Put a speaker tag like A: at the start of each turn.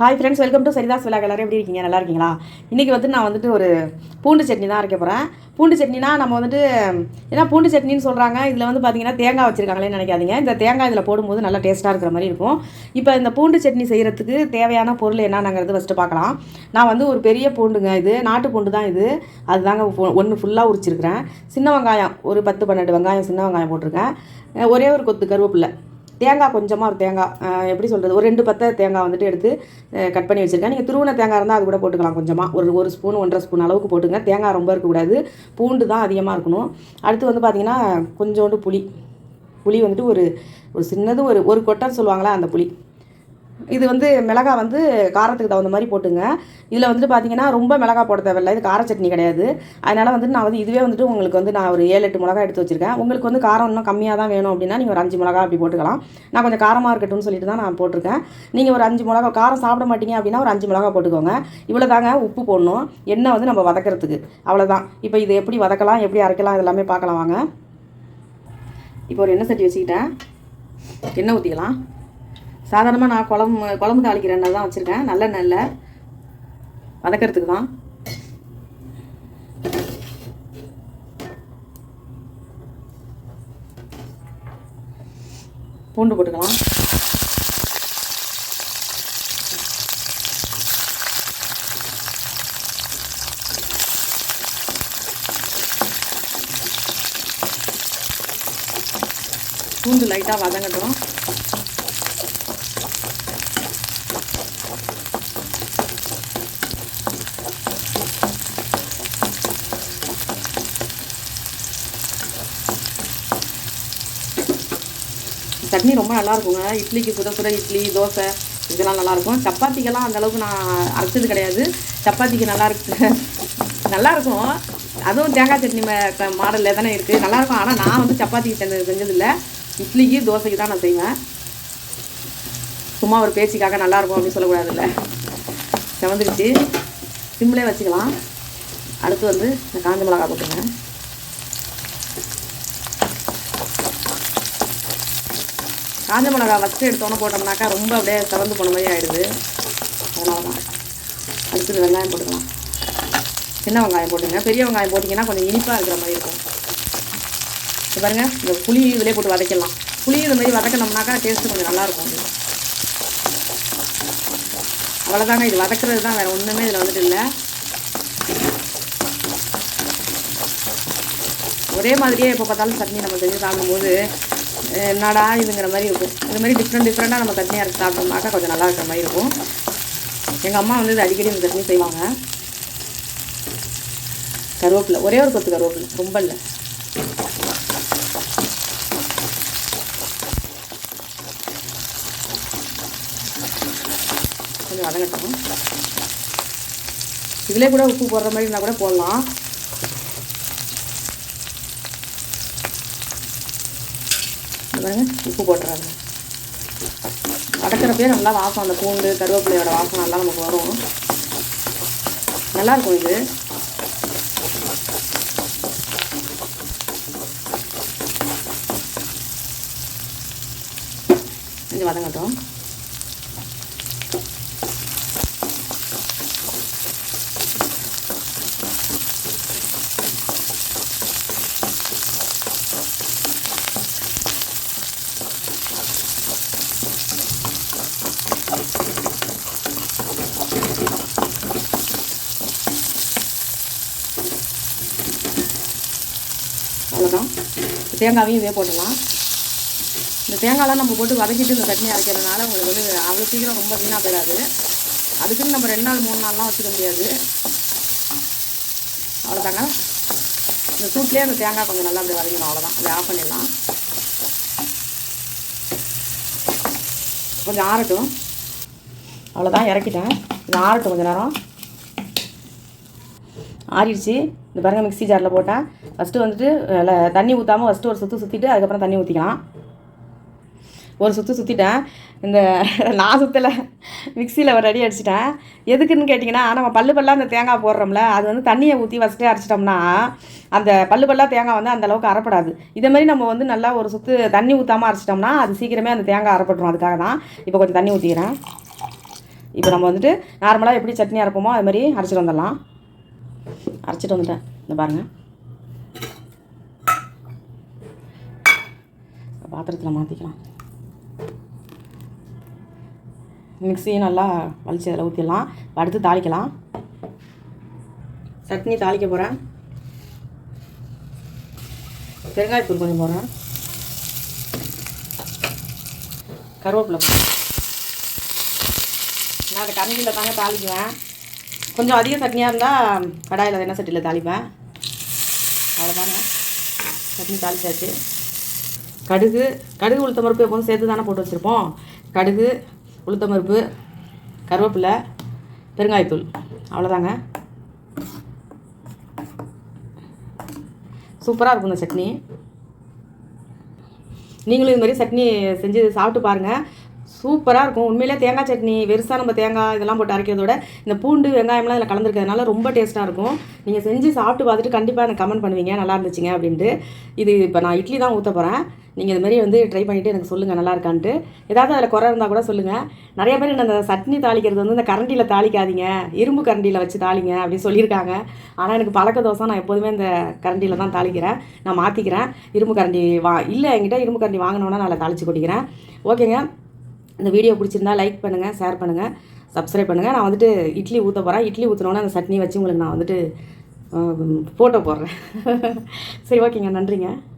A: hi friends welcome to Sarita's விழா எல்லாரும் எப்படி இருக்கீங்க நல்லா இருக்கீங்களா இன்றைக்கி வந்து நான் வந்துட்டு ஒரு பூண்டு சட்னி தான் அரைக்க போகிறேன் பூண்டு சட்னினா நம்ம வந்துட்டு ஏன்னா பூண்டு சட்னின்னு சொல்கிறாங்க இதில் வந்து பார்த்தீங்கன்னா தேங்காய் வச்சுருக்காங்களேன்னு நினைக்காதீங்க இந்த தேங்காய் இதில் போடும்போது நல்லா டேஸ்ட்டாக இருக்கிற மாதிரி இருக்கும் இப்போ இந்த பூண்டு சட்னி செய்கிறதுக்கு தேவையான பொருள் என்னங்கிறது ஃபஸ்ட்டு பார்க்கலாம் நான் வந்து ஒரு பெரிய பூண்டுங்க இது நாட்டு பூண்டு தான் இது அதுதாங்க ஒன்று ஃபுல்லாக உரிச்சிருக்கிறேன் சின்ன வெங்காயம் ஒரு பத்து பன்னெண்டு வெங்காயம் சின்ன வெங்காயம் போட்டிருக்கேன் ஒரே ஒரு கொத்து கருவேப்பில்லை தேங்காய் கொஞ்சமாக ஒரு தேங்காய் எப்படி சொல்கிறது ஒரு ரெண்டு பத்த தேங்காய் வந்துட்டு எடுத்து கட் பண்ணி வச்சுருக்கேன் நீங்கள் திருவண்ண தேங்காய் இருந்தால் அது கூட போட்டுக்கலாம் கொஞ்சமாக ஒரு ஒரு ஸ்பூன் ஒன்றரை ஸ்பூன் அளவுக்கு போட்டுங்க தேங்காய் ரொம்ப இருக்கக்கூடாது பூண்டு தான் அதிகமாக இருக்கணும் அடுத்து வந்து பார்த்திங்கன்னா கொஞ்சோண்டு புளி புளி வந்துட்டு ஒரு ஒரு சின்னது ஒரு ஒரு கொட்டன்னு சொல்லுவாங்களே அந்த புளி இது வந்து மிளகா வந்து காரத்துக்கு தகுந்த மாதிரி போட்டுங்க இதில் வந்துட்டு பார்த்தீங்கன்னா ரொம்ப மிளகா போட தேவையில்லை இது கார சட்னி கிடையாது அதனால் வந்துட்டு நான் வந்து இதுவே வந்துட்டு உங்களுக்கு வந்து நான் ஒரு ஏழு எட்டு மிளகா எடுத்து வச்சுருக்கேன் உங்களுக்கு வந்து காரம் இன்னும் கம்மியாக தான் வேணும் அப்படின்னா நீங்கள் ஒரு அஞ்சு மிளகா அப்படி போட்டுக்கலாம் நான் கொஞ்சம் காரமாக இருக்கட்டும்னு சொல்லிட்டு தான் நான் போட்டிருக்கேன் நீங்கள் ஒரு அஞ்சு மிளகா காரம் சாப்பிட மாட்டீங்க அப்படின்னா ஒரு அஞ்சு மிளகா போட்டுக்கோங்க இவ்வளோ தாங்க உப்பு போடணும் எண்ணெய் வந்து நம்ம வதக்கிறதுக்கு அவ்வளோதான் இப்போ இது எப்படி வதக்கலாம் எப்படி அரைக்கலாம் இதெல்லாமே பார்க்கலாம் வாங்க இப்போ ஒரு எண்ணெய் சட்டி வச்சுக்கிட்டேன் எண்ணெய் ஊற்றிக்கலாம் சாதாரணமாக நான் குழம்பு குழம்பு தாளிக்கிற எண்ணெய் தான் வச்சுருக்கேன் நல்ல நெல்ல வதக்கிறதுக்கு தான் பூண்டு போட்டுக்கலாம் பூண்டு லைட்டாக வதங்கட்டும் சட்னி ரொம்ப நல்லாயிருக்குங்க இட்லிக்கு சுட சுட இட்லி தோசை இதெல்லாம் நல்லாயிருக்கும் சப்பாத்திக்கெல்லாம் அந்தளவுக்கு நான் அரைச்சது கிடையாது சப்பாத்திக்கு நல்லா இருக்கு நல்லாயிருக்கும் அதுவும் தேங்காய் சட்னி மாடலில் தானே இருக்குது நல்லாயிருக்கும் ஆனால் நான் வந்து சப்பாத்திக்கு செஞ்சது செஞ்சதில்லை இட்லிக்கு தோசைக்கு தான் நான் செய்வேன் சும்மா ஒரு பேச்சுக்காக நல்லாயிருக்கும் அப்படின்னு சொல்லக்கூடாதுல்ல செவந்துருச்சு சிம்லே வச்சுக்கலாம் அடுத்து வந்து இந்த காஞ்ச மிளகா போட்டுங்க காஞ்ச மிளகா ஃபஸ்ட்டு எடுத்தோன்னே போட்டோம்னாக்கா ரொம்ப அப்படியே திறந்து போன மாதிரி ஆகிடுது அதனால தான் அடுத்தது வெங்காயம் போட்டுக்கலாம் சின்ன வெங்காயம் போட்டுங்க பெரிய வெங்காயம் போட்டிங்கன்னா கொஞ்சம் இனிப்பாக இருக்கிற மாதிரி இருக்கும் இப்போ பாருங்கள் இந்த புளி இதிலே போட்டு வதக்கலாம் புளி இது மாதிரி வதக்கினோம்னாக்கா டேஸ்ட்டு கொஞ்சம் நல்லாயிருக்கும் அவ்வளோதாங்க இது வதக்கிறது தான் வேறு ஒன்றுமே இதில் வந்துட்டு இல்லை ஒரே மாதிரியே எப்போ பார்த்தாலும் சட்னி நம்ம செஞ்சு சாப்பிடும்போது என்னடா இதுங்கிற மாதிரி இருக்கும் இது மாதிரி டிஃப்ரெண்ட் டிஃப்ரெண்ட்டாக நம்ம தண்ணி அரைச்சி சாப்பிட்டோம்னாக்கா கொஞ்சம் நல்லா இருக்கிற மாதிரி இருக்கும் எங்கள் அம்மா வந்து இது அடிக்கடி இந்த தண்ணி செய்வாங்க கருவேப்பிலை ஒரே ஒரு கொத்து கருவேப்பிலை ரொம்ப இல்லை கொஞ்சம் வதங்கட்டும் இதிலே கூட உப்பு போடுற மாதிரினா கூட போடலாம் பாருங்க உப்பு போட்டுறாங்க வதக்கிறப்பே நல்லா வாசம் அந்த பூண்டு கருவேப்பிலையோட வாசம் நல்லா நமக்கு வரும் நல்லாயிருக்கும் இது கொஞ்சம் வதங்கட்டும் அவ்வளோதான் தேங்காயும் இதே போட்டுடலாம் இந்த தேங்காய்லாம் நம்ம போட்டு வதக்கிட்டு இந்த சட்னி அரைக்கிறதுனால உங்களுக்கு வந்து அவ்வளோ சீக்கிரம் ரொம்ப வீணாக போயிடாது அதுக்குன்னு நம்ம ரெண்டு நாள் மூணு நாள்லாம் வச்சுக்க முடியாது அவ்வளோதாங்க இந்த சூட்லேயே அந்த தேங்காய் கொஞ்சம் நல்லா அப்படி வரையணும் அவ்வளோதான் அதை ஆஃப் பண்ணிடலாம் கொஞ்சம் ஆறட்டும் அவ்வளோதான் இறக்கிட்டேன் இது ஆறட்டும் கொஞ்சம் நேரம் ஆறிடுச்சு இந்த பாருங்கள் மிக்ஸி ஜாரில் போட்டேன் ஃபஸ்ட்டு வந்துட்டு தண்ணி ஊற்றாமல் ஃபஸ்ட்டு ஒரு சுற்று சுற்றிட்டு அதுக்கப்புறம் தண்ணி ஊற்றிக்கலாம் ஒரு சுற்று சுற்றிட்டேன் இந்த நான் சுற்றலை மிக்சியில் ஒரு ரெடி அடிச்சிட்டேன் எதுக்குன்னு கேட்டிங்கன்னா நம்ம பல்லு பல்லாக அந்த தேங்காய் போடுறோம்ல அது வந்து தண்ணியை ஊற்றி ஃபஸ்ட்டே அரைச்சிட்டோம்னா அந்த பல்லு பல்லாக தேங்காய் வந்து அந்தளவுக்கு அறப்படாது இதே மாதிரி நம்ம வந்து நல்லா ஒரு சுற்று தண்ணி ஊற்றாமல் அரைச்சிட்டோம்னா அது சீக்கிரமே அந்த தேங்காய் அறப்பட்டுரும் அதுக்காக தான் இப்போ கொஞ்சம் தண்ணி ஊற்றிக்கிறேன் இப்போ நம்ம வந்துட்டு நார்மலாக எப்படி சட்னி அரைப்போமோ அது மாதிரி அரைச்சிட்டு வந்துடலாம் அரைச்சிட்டு வந்துட்டேன் இந்த பாருங்கள் பாத்திரத்தில் மாற்றிக்கலாம் மிக்சியும் நல்லா வலிச்சு அதில் ஊற்றிடலாம் அடுத்து தாளிக்கலாம் சட்னி தாளிக்க போகிறேன் பெருங்காயத்தூள் கொஞ்சம் போகிறேன் கருவேப்பிலை அதை கரண்டியில் தாங்க தாளிக்குவேன் கொஞ்சம் அதிக சட்னியாக இருந்தால் கடாயில் என்ன சட்டியில் தாளிப்பேன் அவ்வளோதாங்க சட்னி தாளிச்சாச்சு கடுகு கடுகு உளுத்த பருப்பு எப்போதும் சேர்த்து தானே போட்டு வச்சுருப்போம் கடுகு உளுத்த கருவேப்பிலை பெருங்காயத்தூள் அவ்வளோதாங்க சூப்பராக இருக்கும் இந்த சட்னி நீங்களும் இது மாதிரி சட்னி செஞ்சு சாப்பிட்டு பாருங்கள் சூப்பராக இருக்கும் உண்மையிலே தேங்காய் சட்னி வெறுசாக நம்ம தேங்காய் இதெல்லாம் போட்டு அரைக்கிறதோட இந்த பூண்டு வெங்காயம்லாம் இதில் கலந்துருக்கிறதுனால ரொம்ப டேஸ்ட்டாக இருக்கும் நீங்கள் செஞ்சு சாப்பிட்டு பார்த்துட்டு கண்டிப்பாக எனக்கு கமெண்ட் பண்ணுவீங்க நல்லா இருந்துச்சுங்க அப்படின்ட்டு இது இப்போ நான் இட்லி தான் ஊற்ற போகிறேன் நீங்கள் இது மாதிரி வந்து ட்ரை பண்ணிவிட்டு எனக்கு சொல்லுங்கள் நல்லா இருக்கான்ட்டு ஏதாவது அதில் குறை இருந்தால் கூட சொல்லுங்கள் நிறைய பேர் இந்த சட்னி தாளிக்கிறது வந்து இந்த கரண்டியில் தாளிக்காதீங்க இரும்பு கரண்டியில் வச்சு தாளிங்க அப்படின்னு சொல்லியிருக்காங்க ஆனால் எனக்கு பழக்க தோசை நான் எப்போதுமே இந்த கரண்டியில் தான் தாளிக்கிறேன் நான் மாற்றிக்கிறேன் இரும்பு கரண்டி வா இல்லை என்கிட்ட இரும்பு கரண்டி வாங்கினோன்னா நான் தாளித்து கொட்டிக்கிறேன் ஓகேங்க இந்த வீடியோ பிடிச்சிருந்தா லைக் பண்ணுங்கள் ஷேர் பண்ணுங்கள் சப்ஸ்கிரைப் பண்ணுங்கள் நான் வந்துட்டு இட்லி ஊற்ற போகிறேன் இட்லி ஊற்றினோன்னே அந்த சட்னி வச்சு உங்களுக்கு நான் வந்துட்டு ஃபோட்டோ போடுறேன் சரி ஓகேங்க நன்றிங்க